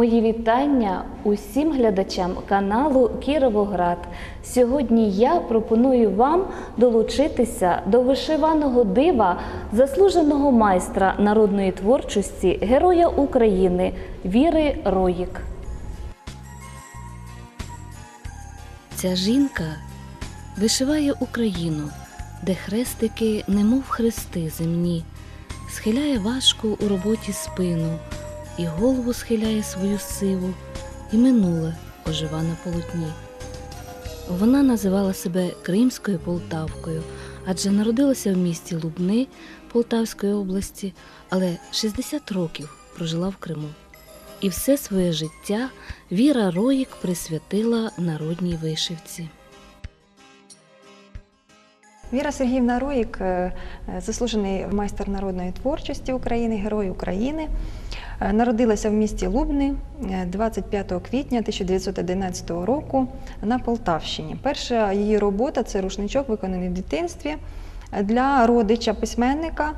Мої вітання усім глядачам каналу Кіровоград. Сьогодні я пропоную вам долучитися до вишиваного дива заслуженого майстра народної творчості, героя України Віри Роїк. Ця жінка вишиває Україну, де хрестики, немов хрести земні, схиляє важко у роботі спину, і голову схиляє свою сиву, і минуле ожива на полотні. Вона називала себе Кримською Полтавкою, адже народилася в місті Лубни Полтавської області, але 60 років прожила в Криму. І все своє життя Віра Роїк присвятила народній вишивці. Віра Сергіївна Роїк, е, е, заслужений майстер народної творчості України, герой України. Е, Народилася в місті Лубни е, 25 квітня 1911 року на Полтавщині. Перша її робота це рушничок, виконаний в дитинстві для родича письменника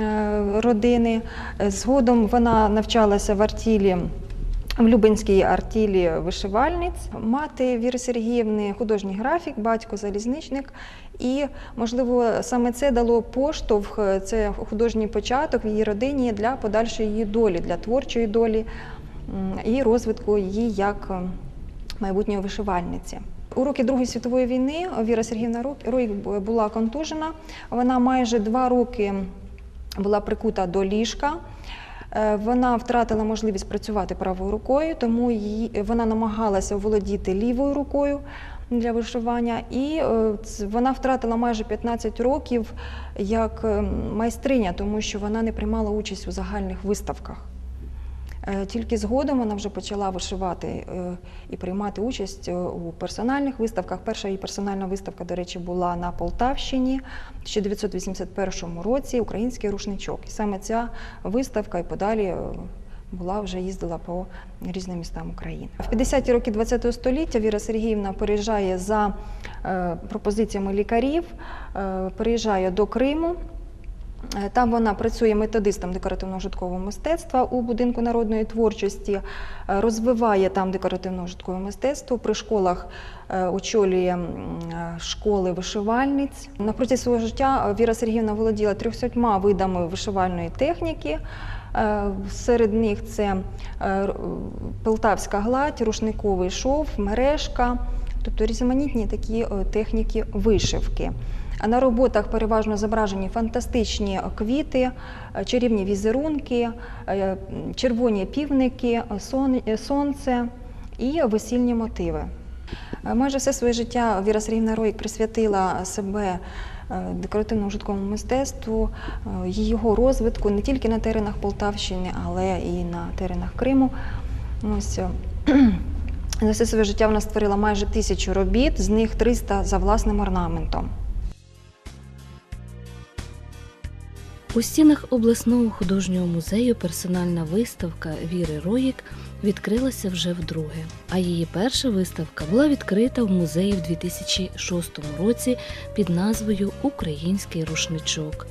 е, родини. Е, Згодом вона навчалася в артілі. В Любинській артілі вишивальниць мати Віри Сергіївни художній графік, батько залізничник. І, можливо, саме це дало поштовх, це художній початок в її родині для подальшої її долі, для творчої долі і розвитку її як майбутньої вишивальниці. У роки Другої світової війни Віра Сергіївна Роїк була контужена. Вона майже два роки була прикута до ліжка. Е, Вона втратила можливість працювати правою рукою, тому її, вона намагалася володіти лівою рукою для вишивання, і е, вона втратила майже 15 років як е, майстриня, тому що вона не приймала участь у загальних виставках. Е, Тільки згодом вона вже почала вишивати е, і приймати участь е, у персональних виставках. Перша її персональна виставка, до речі, була на Полтавщині в 1981 році Український рушничок. І саме ця виставка і подалі була вже їздила по різним містам України. В 50-ті роки ХХ століття Віра Сергіївна переїжджає за пропозиціями лікарів, переїжджає до Криму. Е, Там вона працює методистом декоративно-житкового мистецтва у будинку народної творчості, е, розвиває там декоративно-житкове мистецтво. При школах е, очолює школи вишивальниць. На протязі свого життя Віра Сергіївна володіла 300 видами вишивальної техніки. Серед них це полтавська гладь, рушниковий шов, мережка, тобто різноманітні такі техніки вишивки. На роботах переважно зображені фантастичні квіти, е, чарівні візерунки, е, червоні півники, е, сонце і весільні мотиви. Майже все своє життя Віра Сергіївна Роїк присвятила себе е, декоративно-ужитковому мистецтву, його розвитку не тільки на теренах Полтавщини, але і на теренах Криму. Ось за все своє життя вона створила майже тисячу робіт, з них 300 за власним орнаментом. У стінах обласного художнього музею персональна виставка Віри Роїк відкрилася вже вдруге. А її перша виставка була відкрита в музеї в 2006 році під назвою Український рушничок.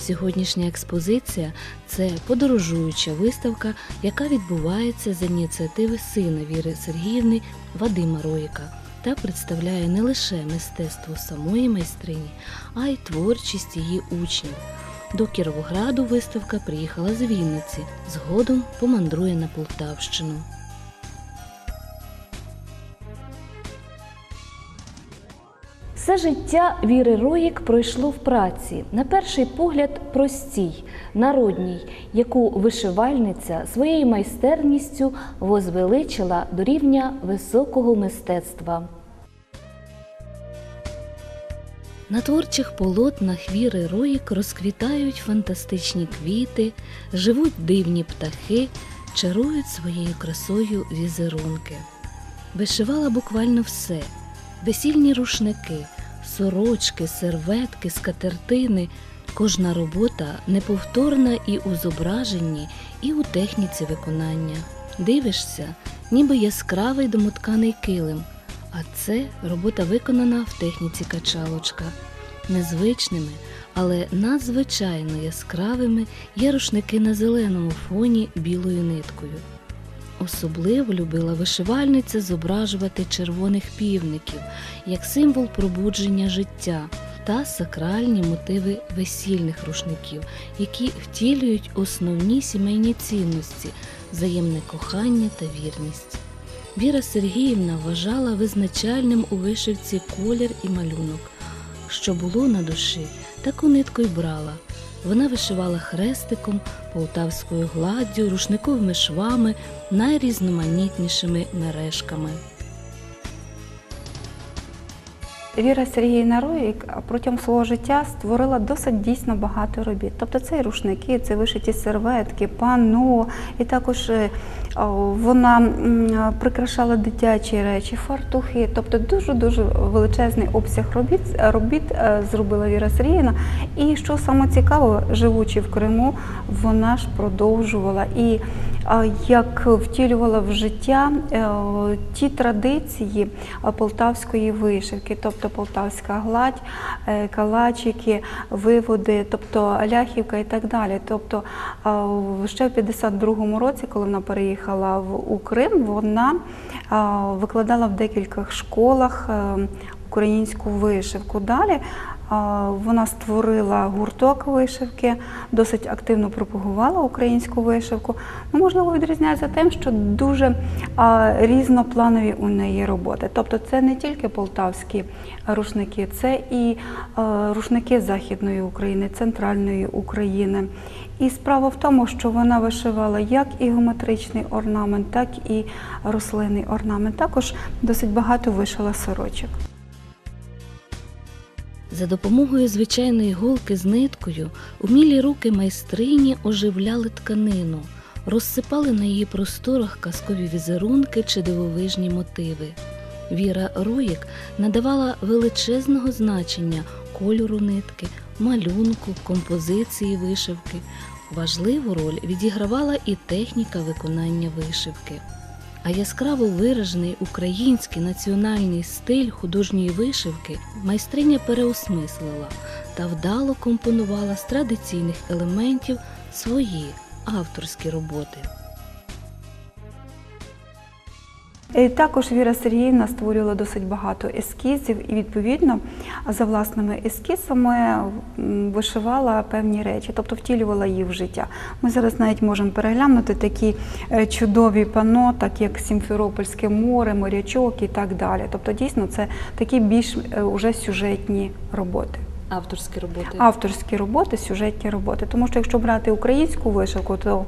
Сьогоднішня експозиція це подорожуюча виставка, яка відбувається з ініціативи сина Віри Сергіївни Вадима Роїка та представляє не лише мистецтво самої майстрині, а й творчість її учнів. До Кіровограду виставка приїхала з Вінниці, згодом помандрує на Полтавщину. Все життя Віри Роїк пройшло в праці, на перший погляд простій, народній, яку вишивальниця своєю майстерністю возвеличила до рівня високого мистецтва. На творчих полотнах Віри Роїк розквітають фантастичні квіти, живуть дивні птахи, чарують своєю красою візерунки. Вишивала буквально все: весільні рушники, сорочки, серветки, скатертини. Кожна робота неповторна і у зображенні, і у техніці виконання. Дивишся, ніби яскравий домотканий килим, а це робота виконана в техніці качалочка. Незвичними, але надзвичайно яскравими є рушники на зеленому фоні білою ниткою. Особливо любила вишивальниця зображувати червоних півників як символ пробудження життя та сакральні мотиви весільних рушників, які втілюють основні сімейні цінності, взаємне кохання та вірність. Віра Сергіївна вважала визначальним у вишивці колір і малюнок. Що було на душі, таку нитку й брала. Вона вишивала хрестиком, полтавською гладдю, рушниковими швами, найрізноманітнішими мережками. Віра Сергіївна Роїк протягом свого життя створила досить дійсно багато робіт. Тобто це і рушники, це вишиті серветки, пано, і також е, вона прикрашала дитячі речі, фартухи. Тобто дуже-дуже величезний обсяг робіт, робіт е, зробила Віра Сергіївна. І що саме цікаво, живучи в Криму, вона ж продовжувала і як втілювала в життя е, ті традиції е, полтавської вишивки, тобто полтавська гладь, калачики, виводи, тобто ляхівка і так далі. Тобто ще в 52-му році, коли вона переїхала в у Крим, вона викладала в декількох школах е, українську вишивку. Далі Вона створила гурток вишивки, досить активно пропагувала українську вишивку. Ну, можливо, відрізняється тим, що дуже різнопланові у неї роботи. Тобто це не тільки полтавські рушники, це і рушники Західної України, центральної України. І справа в тому, що вона вишивала як і геометричний орнамент, так і рослинний орнамент. Також досить багато вишила сорочок. За допомогою звичайної голки з ниткою умілі руки майстрині оживляли тканину, розсипали на її просторах казкові візерунки чи дивовижні мотиви. Віра Руїк надавала величезного значення кольору нитки, малюнку, композиції вишивки. Важливу роль відігравала і техніка виконання вишивки. А яскраво виражений український національний стиль художньої вишивки майстриня переосмислила та вдало компонувала з традиційних елементів свої авторські роботи. Також Віра Сергіївна створювала досить багато ескізів і відповідно за власними ескізами вишивала певні речі, тобто втілювала їх в життя. Ми зараз навіть можемо переглянути такі е, чудові пано, так як Сімферопольське море, морячок і так далі. Тобто, дійсно, це такі більш е, уже сюжетні роботи. Авторські роботи. авторські роботи, сюжетні роботи. Тому що якщо брати українську вишивку, то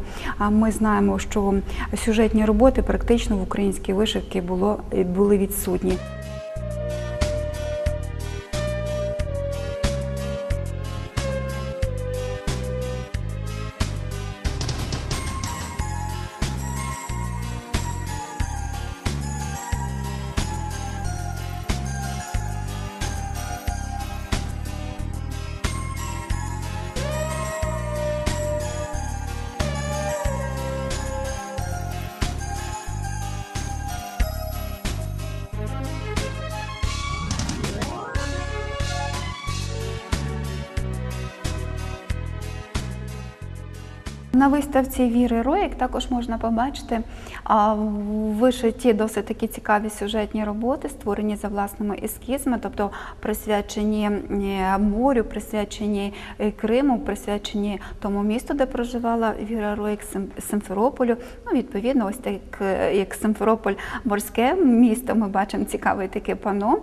ми знаємо, що сюжетні роботи практично в українській вишивці були відсутні. На виставці Віри Роїк також можна побачити вишиті досить такі цікаві сюжетні роботи, створені за власними ескізами, тобто присвячені е, морю, присвячені е, Криму, присвячені тому місту, де проживала Віра Роїк, Симферополю. Ну, відповідно, ось так е, як Симферополь морське місто, ми бачимо цікаве таке пано,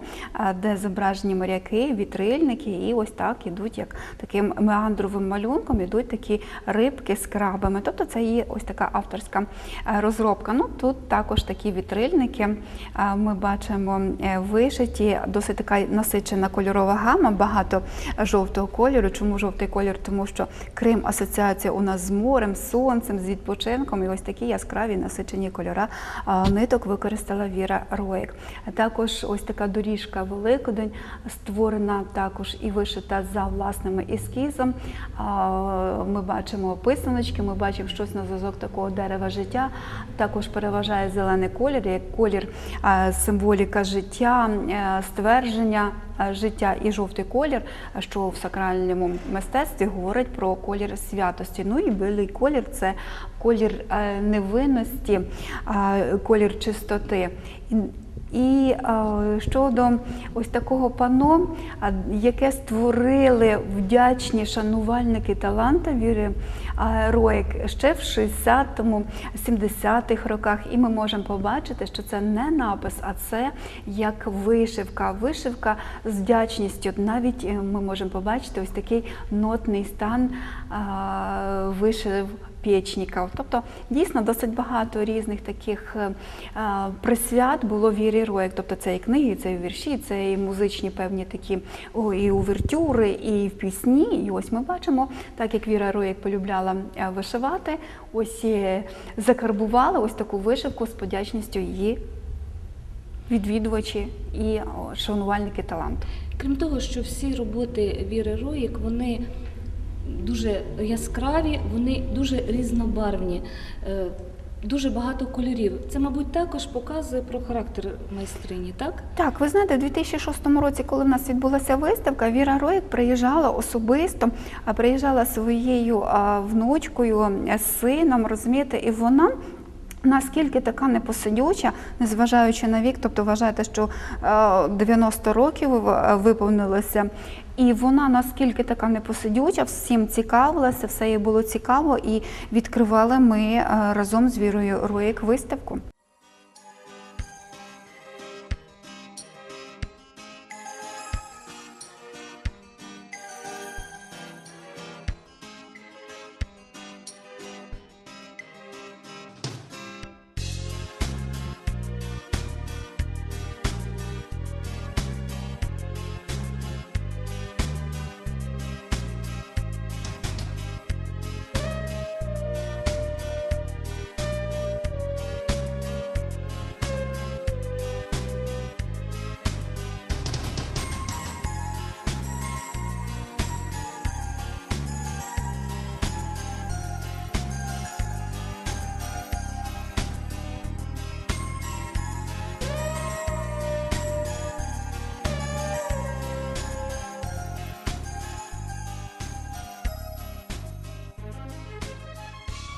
де зображені моряки, вітрильники, і ось так ідуть, як таким меандровим малюнком, ідуть такі рибки з крабами. Тобто це є ось така авторська е, розробка. Ну тут також такі вітрильники. е, Ми бачимо е, вишиті, досить така насичена кольорова гама, багато жовтого кольору. Чому жовтий колір? Тому що Крим асоціація у нас з морем, з сонцем, з відпочинком. І ось такі яскраві насичені кольора ниток використала Віра Роїк. Також ось така доріжка Великодень створена також і вишита за власними ескізом. Ми бачимо писаночки рушнички ми бачимо щось на зразок такого дерева життя. Також переважає зелений колір, як колір символіка життя, е, ствердження е, життя і жовтий колір, що в сакральному мистецтві говорить про колір святості. Ну і білий колір це колір е, невинності, колір чистоти. І- е, щодо ось такого пано, яке створили вдячні шанувальники таланта Віри Роїк ще в 60-му, 70-х роках. І ми можемо побачити, що це не напис, а це як вишивка. Вишивка з вдячністю. Навіть е, ми можемо побачити ось такий нотний стан вишив печників. Тобто дійсно досить багато різних таких е, е, присвят було вірі Роєк. Тобто це і книги, це і вірші, це і музичні певні такі о, і увертюри, і в пісні. І ось ми бачимо, так як Віра Роєк полюбляла е, вишивати, ось закарбували ось таку вишивку з подячністю її відвідувачі і шанувальники таланту. Крім того, що всі роботи Віри Роїк, вони дуже яскраві, вони дуже різнобарвні, е, дуже багато кольорів. Це, мабуть, також показує про характер майстрині, так? Так, ви знаєте, у 2006 році, коли в нас відбулася виставка, Віра Роїк приїжджала особисто, приїжджала своєю внучкою, е, сином, розумієте, і вона. Наскільки така непосидюча, незважаючи на вік, тобто вважаєте, що е, 90 років е, виповнилося, і вона наскільки така непосидюча, всім цікавилася, все їй було цікаво, і відкривали ми е, разом з Вірою Роїк виставку.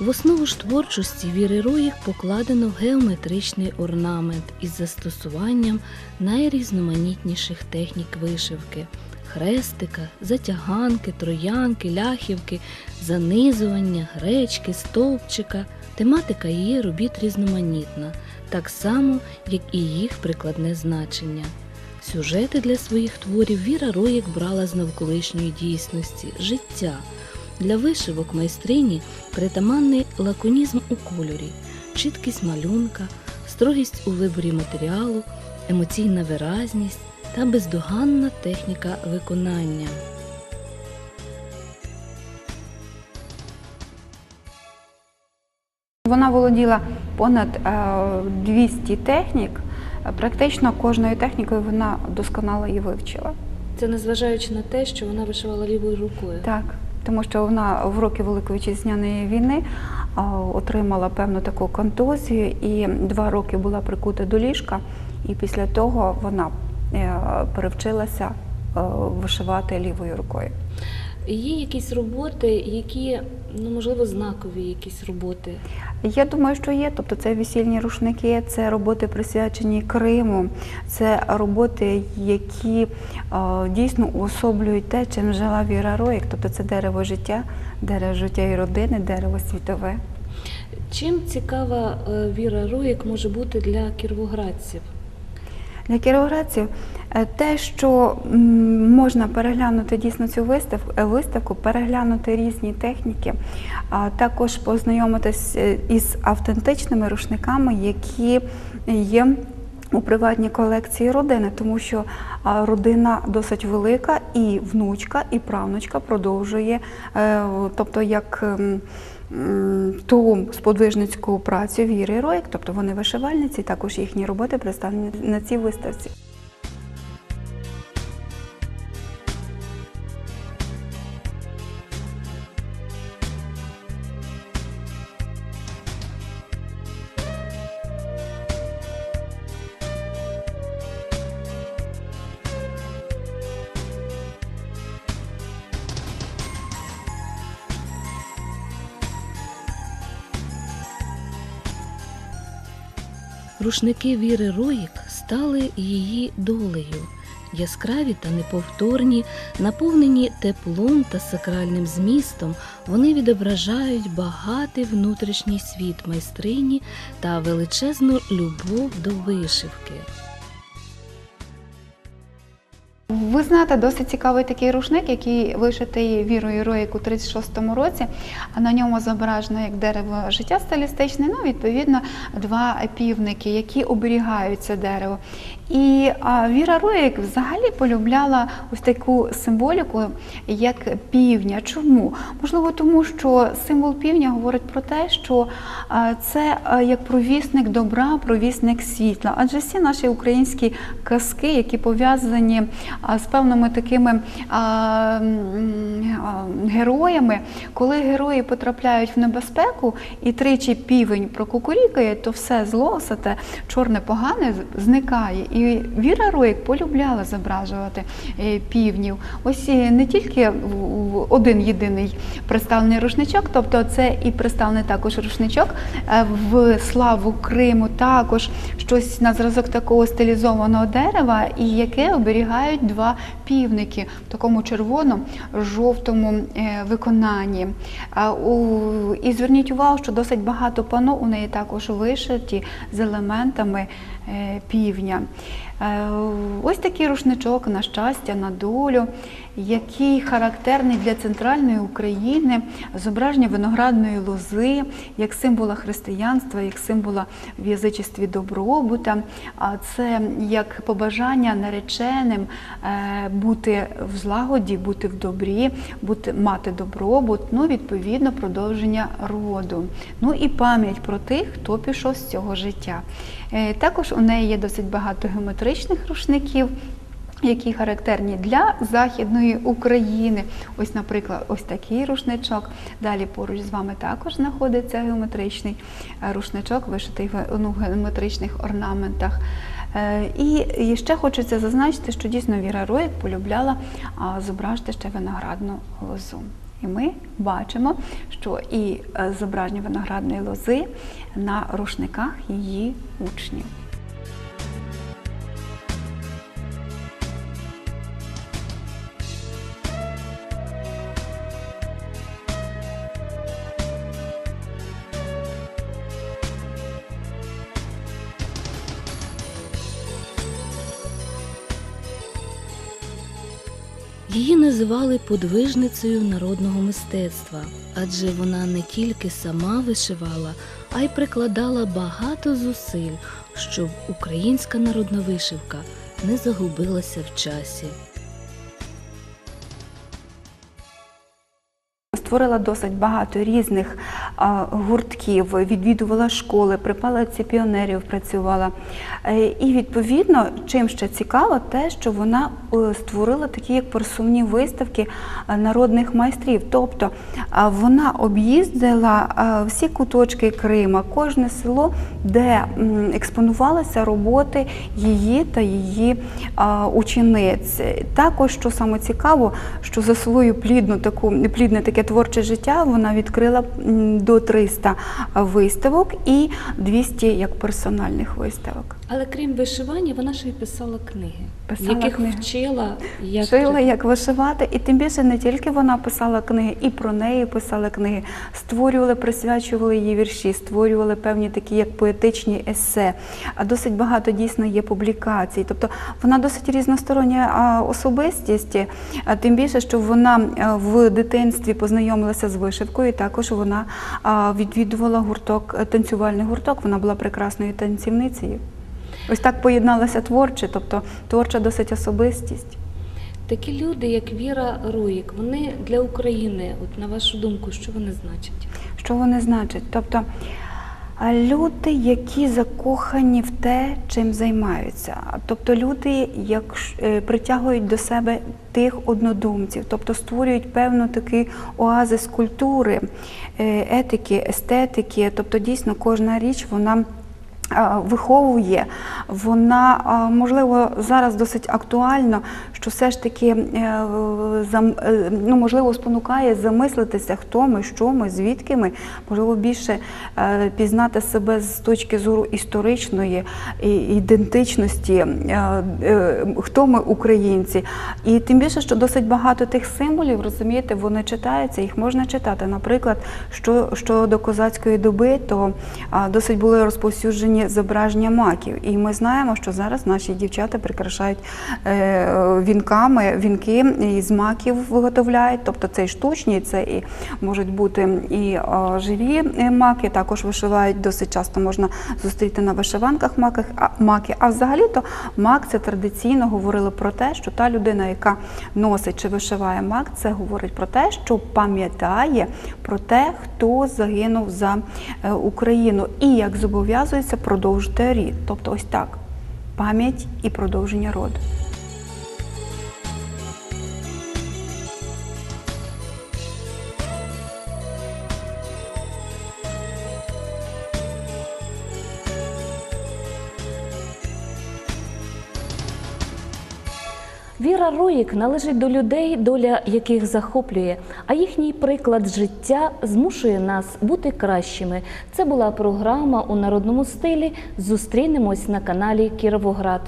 В основу ж творчості Віри Роїк покладено геометричний орнамент із застосуванням найрізноманітніших технік вишивки хрестика, затяганки, троянки, ляхівки, занизування, гречки, стовпчика. Тематика її робіт різноманітна, так само, як і їх прикладне значення. Сюжети для своїх творів Віра Роїк брала з навколишньої дійсності, життя. Для вишивок майстрині притаманний лаконізм у кольорі, чіткість малюнка, строгість у виборі матеріалу, емоційна виразність та бездоганна техніка виконання. Вона володіла понад е, 200 технік. Е, Практично кожною технікою вона досконало її вивчила. Це незважаючи на те, що вона вишивала лівою рукою. Так, тому що вона в роки Великої вітчизняної війни отримала певну таку контузію і два роки була прикута до ліжка, і після того вона е, перевчилася е, вишивати лівою рукою. Є якісь роботи, які, ну можливо, знакові якісь роботи. Я думаю, що є. Тобто це весільні рушники, це роботи присвячені Криму, це роботи, які е, дійсно уособлюють те, чим жила Віра Роїк. Тобто це дерево життя, дерево життя і родини, дерево світове. Чим цікава е, Віра Роїк може бути для кіровоградців? Для кіровоградців е, те, що можна переглянути дійсно цю виставку, е, переглянути різні техніки, а також познайомитись е, із автентичними рушниками, які є у приватній колекції родини, тому що родина досить велика, і внучка, і правнучка продовжує, тобто як. Ту сподвижницьку працю Віри Роїк, тобто вони вишивальниці, також їхні роботи представлені на цій виставці. Рушники Віри Роїк стали її долею. Яскраві та неповторні, наповнені теплом та сакральним змістом, вони відображають багатий внутрішній світ майстрині та величезну любов до вишивки. Ви знаєте, досить цікавий такий рушник, який вишитий вірою Роїк у 36-му році. На ньому зображено як дерево життя стилістичне, ну, відповідно, два півники, які оберігають це дерево. І Віра Роїк взагалі полюбляла ось таку символіку, як півня. Чому? Можливо, тому що символ півня говорить про те, що це як провісник добра, провісник світла. Адже всі наші українські казки, які пов'язані з певними такими героями, коли герої потрапляють в небезпеку і тричі півень прокукурікає, то все зло, все те чорне погане зникає. І Віра Роїк полюбляла зображувати е, півнів. Ось е, не тільки один єдиний представлений рушничок, тобто це і представлений також рушничок е, в славу Криму, також щось на зразок такого стилізованого дерева, і яке оберігають два півники в такому червоно-жовтому е, виконанні. І зверніть увагу, що досить багато пано у неї також вишиті з елементами е, півня. Е, Ось такий рушничок на щастя, на долю, який характерний для центральної України, зображення виноградної лози, як символа християнства, як символа в язичестві добробута. А це як побажання нареченим е, бути в злагоді, бути в добрі, бути мати добробут, ну відповідно продовження роду. Ну і пам'ять про тих, хто пішов з цього життя. Е, Також у неї є досить багато геометричних рушників. Які характерні для Західної України. Ось, наприклад, ось такий рушничок. Далі поруч з вами також знаходиться геометричний е, рушничок, вишитий ну, в геометричних орнаментах. Е, І, ще хочеться зазначити, що дійсно Віра Роїк полюбляла зображити ще виноградну лозу. І ми бачимо, що і е, зображення виноградної лози на рушниках її учнів. Її називали подвижницею народного мистецтва, адже вона не тільки сама вишивала, а й прикладала багато зусиль, щоб українська народна вишивка не загубилася в часі. Створила досить багато різних гуртків, відвідувала школи, при палаці піонерів працювала. Е, І відповідно, чим ще цікаво, те, що вона е, створила такі як персумні виставки е, народних майстрів. Тобто вона об'їздила всі куточки Крима, кожне село, де експонувалися роботи її та її учениць. Також, що саме цікаво, що за свою плідну таку плідне таке творче життя вона відкрила до 300 виставок і 200 як персональних виставок. Але крім вишивання, вона ще й писала книги, Писала яких книги. вчила, як Вчила, як вишивати, і тим більше не тільки вона писала книги, і про неї писали книги, створювали, присвячували її вірші, створювали певні такі як поетичні есе. А досить багато дійсно є публікацій. Тобто вона досить різностороння особистість, а тим більше, що вона в дитинстві познайомилася з вишивкою. і Також вона відвідувала гурток, танцювальний гурток. Вона була прекрасною танцівницею. Ось так поєдналася творче, тобто творча досить особистість. такі люди, як Віра Руїк, вони для України, от на вашу думку, що вони значать? Що вони значать? Тобто люди, які закохані в те, чим займаються. Тобто люди, як е, притягують до себе тих однодумців, тобто створюють певну такий оазис культури, е, етики, естетики. Тобто, дійсно, кожна річ вона виховує вона можливо зараз досить актуальна, що все ж таки е, е, ну, можливо спонукає замислитися, хто ми, що ми, звідки ми, можливо, більше е, пізнати себе з точки зору історичної ідентичності, е, е, хто ми українці. І тим більше, що досить багато тих символів, розумієте, вони читаються, їх можна читати. Наприклад, що, що до козацької доби, то досить були розповсюджені зображення маків. І ми знаємо, що зараз наші дівчата прикрашають е, вінками, вінки із маків виготовляють, тобто це і штучні, це і можуть бути і живі е, маки, також вишивають досить часто можна зустріти на вишиванках маки. А взагалі-то мак це традиційно говорили про те, що та людина, яка носить чи вишиває мак, це говорить про те, що пам'ятає про те, хто загинув за е, Україну, і як зобов'язується продовжити рід. Тобто, ось так пам'ять і продовження роду. Віра Роїк належить до людей, доля яких захоплює, а їхній приклад життя змушує нас бути кращими. Це була програма у народному стилі. Зустрінемось на каналі Кіровоград.